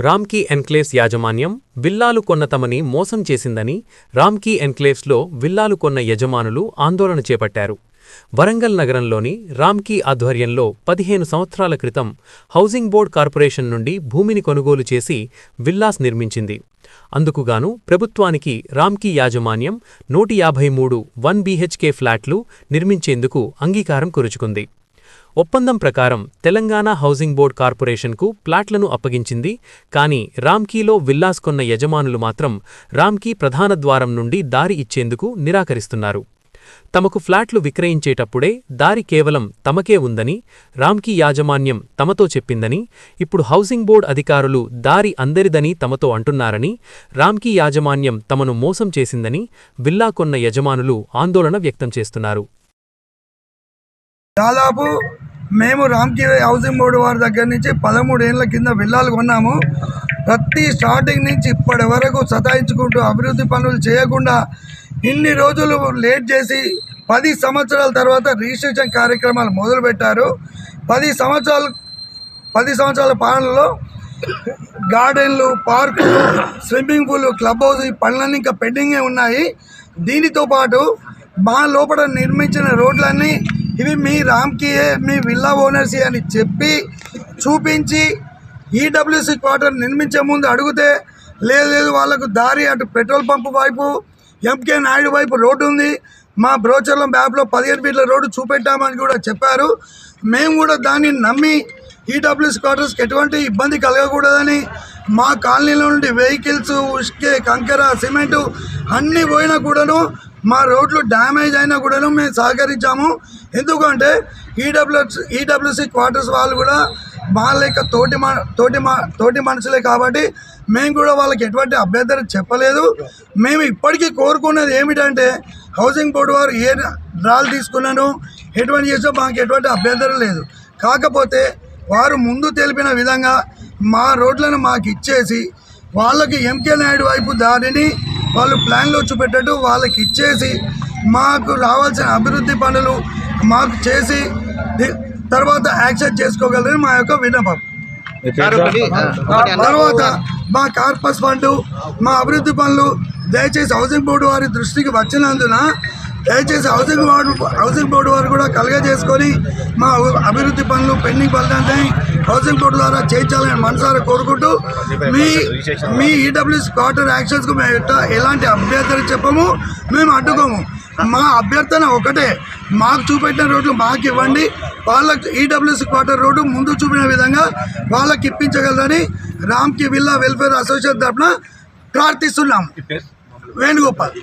Ramky enclaves యాజమాన్యం విల్లాలు కొన్న తమని మోసం చేసిందని రామ్కీ ఎన్క్లేవ్స్లో విల్లాలు కొన్న యజమానులు ఆందోళన చేపట్టారు. వరంగల్ నగరంలోని రామ్కీ ఆధ్వర్యంలో పదిహేను సంవత్సరాల క్రితం హౌసింగ్ బోర్డ్ కార్పొరేషన్ నుండి భూమిని కొనుగోలు చేసి విల్లాస్ నిర్మించింది. అందుకుగాను ప్రభుత్వానికి రామ్కీ యాజమాన్యం నూట యాభై మూడు వన్ బీహెచ్కే ఫ్లాట్లు నిర్మించేందుకు అంగీకారం కురుచుకుంది. ఒప్పందం ప్రకారం తెలంగాణ హౌసింగ్ బోర్డ్ కార్పొరేషన్కు ప్లాట్లను అప్పగించింది కానీ రామ్కీలో విల్లాస్ కొన్న యజమానులు మాత్రం రామ్కీ ప్రధాన ద్వారం నుండి దారి ఇచ్చేందుకు నిరాకరిస్తున్నారు. తమకు ఫ్లాట్లు విక్రయించేటప్పుడే దారి కేవలం తమకే ఉందని రామ్కీ యాజమాన్యం తమతో చెప్పిందని ఇప్పుడు హౌసింగ్ బోర్డ్ అధికారులు దారి అందరిదని తమతో అంటున్నారని రామ్కీ యాజమాన్యం తమను మోసం చేసిందని విల్లా కొన్న యజమానులు ఆందోళన వ్యక్తం చేస్తున్నారు. దాదాపు మేము రామ్కి హౌసింగ్ బోర్డు వారి దగ్గర నుంచి పదమూడేళ్ళ కింద విల్లాలు కొన్నాము. ప్రతి స్టార్టింగ్ నుంచి ఇప్పటి వరకు సతాయించుకుంటూ అభివృద్ధి పనులు చేయకుండా ఇన్ని రోజులు లేట్ చేసి పది సంవత్సరాల తర్వాత రిజిస్ట్రేషన్ కార్యక్రమాలు మొదలుపెట్టారు పది సంవత్సరాలు పది సంవత్సరాల పాలనలో గార్డెన్లు పార్కులు స్విమ్మింగ్ పూల్ క్లబ్ హౌస్ ఈ పనులన్నీ ఇంకా పెండింగే ఉన్నాయి. దీనితో పాటు మా లోపల నిర్మించిన రోడ్లన్నీ ఇవి మీ రామ్కి మీ విల్లా ఓనర్సీ అని చెప్పి చూపించి ఈడబ్ల్యూసి క్వార్టర్ నిర్మించే ముందు అడిగితే లేదు లేదు వాళ్ళకు దారి అటు పెట్రోల్ పంప్ వైపు ఎంకే నాయుడు వైపు రోడ్డు ఉంది. మా బ్రోచర్ల మ్యాప్లో పదిహేను ఫీట్ల రోడ్డు చూపెట్టామని కూడా చెప్పారు. మేము కూడా దాన్ని నమ్మి ఈడబ్ల్యూఎస్ క్వార్టర్స్కి ఎటువంటి ఇబ్బంది కలగకూడదని మా కాలనీలో నుండి వెహికల్స్ ఉష్కే కంకర సిమెంటు అన్నీ పోయినా కూడాను మా రోడ్లు డ్యామేజ్ అయినా కూడాను మేము సహకరించాము. ఎందుకంటే ఈడబ్ల్యూ ఈడబ్ల్యూసి క్వార్టర్స్ వాళ్ళు కూడా మా లెక్క తోటి మా తోటి మా తోటి మనుషులే కాబట్టి మేము కూడా వాళ్ళకి ఎటువంటి అభ్యంతరం చెప్పలేదు. మేము ఇప్పటికీ కోరుకున్నది ఏమిటంటే హౌసింగ్ బోర్డు వారు ఏ డ్రాలు తీసుకున్నాను ఎటువంటి చేసో మాకు ఎటువంటి అభ్యంతరం లేదు. కాకపోతే వారు ముందు తెలిపిన విధంగా మా రోడ్లను మాకు ఇచ్చేసి వాళ్ళకి ఎంకే నాయుడు వైపు దారిని వాళ్ళు ప్లాన్లో చూపెట్టట్టు వాళ్ళకి ఇచ్చేసి మాకు రావాల్సిన అభివృద్ధి పనులు మాకు చేసి తర్వాత యాక్సెప్ట్ చేసుకోగలరని మా యొక్క విన్నపం. తర్వాత మా కార్పస్ ఫండ్ మా అభివృద్ధి పనులు దయచేసి హౌసింగ్ బోర్డు వారి దృష్టికి వచ్చినందున దయచేసి హౌసింగ్ బోర్డు హౌసింగ్ బోర్డు వారు కూడా కలగజేసుకొని మా అభివృద్ధి పనులు పెండింగ్ పనులన్నీ హౌసింగ్ బోర్డు ద్వారా చేయించాలని మనసారా కోరుకుంటూ మీ మీ ఈడబ్ల్యూఎస్ క్వార్టర్ యాక్షన్స్కు మేము ఎలాంటి అభ్యర్థన చెప్పము మేము అడ్డుకోము. మా అభ్యర్థన ఒకటే. మాకు చూపెట్టిన రోడ్లు మాకు ఇవ్వండి. వాళ్ళకి ఈడబ్ల్యూఎస్ క్వార్టర్ రోడ్డు ముందు చూపిన విధంగా వాళ్ళకి ఇప్పించగలరని రామ్కి విల్లా వెల్ఫేర్ అసోసియేషన్ తరఫున ప్రార్థిస్తున్నాం. వేణుగోపాల్.